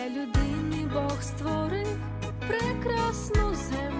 Для людини Бог створив прекрасну землю.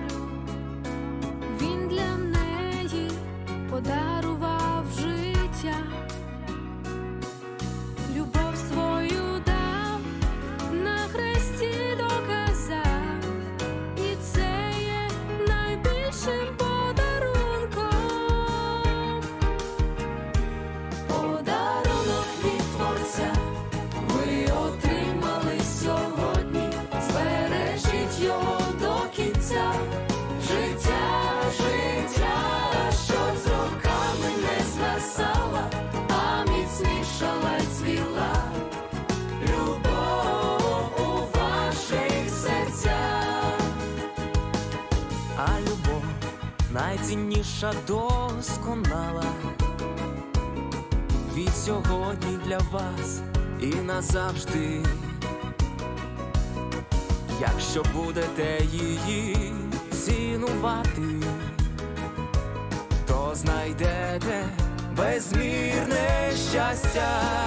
Найцінніша досконала. Від сьогодні для вас і назавжди. Якщо будете її цінувати, то знайдете безмірне щастя.